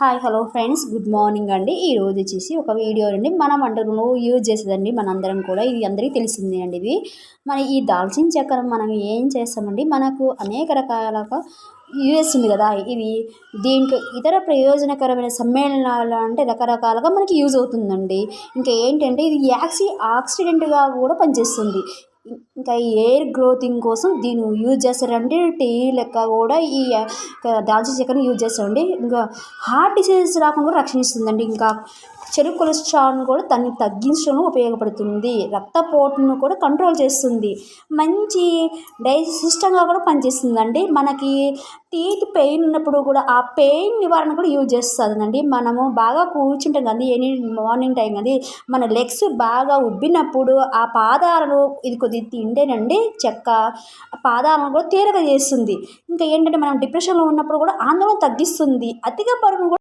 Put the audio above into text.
Hi hello friends good morning అండి. ఈ రోజు వచ్చేసి ఒక వీడియో అండి. మన వంటలను యూజ్ చేసేదండి మనందరం కూడా. ఇది అందరికీ తెలిసిందే అండి ఇది. మన ఈ దాల్చిన చక్కెర మనం ఏం చేస్తామండి? మనకు అనేక రకాలుగా యూఎస్ ఉంది కదా. ఇది దీంట్లో ఇతర ప్రయోజనకరమైన సమ్మేళనాలు అంటే రకరకాలుగా మనకి యూజ్ అవుతుందండి. ఇంకా ఏంటంటే ఇది యాక్సి ఆక్సిడెంట్గా కూడా పనిచేస్తుంది. ఇంకా ఎయిర్ గ్రోతింగ్ కోసం దీన్ని యూజ్ చేస్తారంటే టీ లెక్క కూడా ఈ దాల్చిన చెక్కను యూజ్ చేస్తారండి ఇంకా హార్ట్ డిసీజెస్ రాకుండా కూడా రక్షణ ఇంకా చెడు కొలెస్ట్రాల్ను కూడా దాన్ని తగ్గించడం ఉపయోగపడుతుంది. రక్తపోటును కూడా కంట్రోల్ చేస్తుంది. మంచి డైజెస్ట్ సిస్టంగా కూడా పనిచేస్తుందండి. మనకి టీత్ పెయిన్ ఉన్నప్పుడు కూడా ఆ పెయిన్ నివారణ కూడా యూజ్ చేస్తుందండి. మనము బాగా కూర్చుంటాం కదా ఎనీ మార్నింగ్ టైం అది మన లెగ్స్ బాగా ఉబ్బినప్పుడు ఆ పాదాలను ఇది కొద్ది తింటేనండి చెక్క పాదాలను కూడా తేలిక చేస్తుంది. ఇంకా ఏంటంటే మనం డిప్రెషన్లో ఉన్నప్పుడు కూడా ఆందోళన తగ్గిస్తుంది. అతిగా బరువును కూడా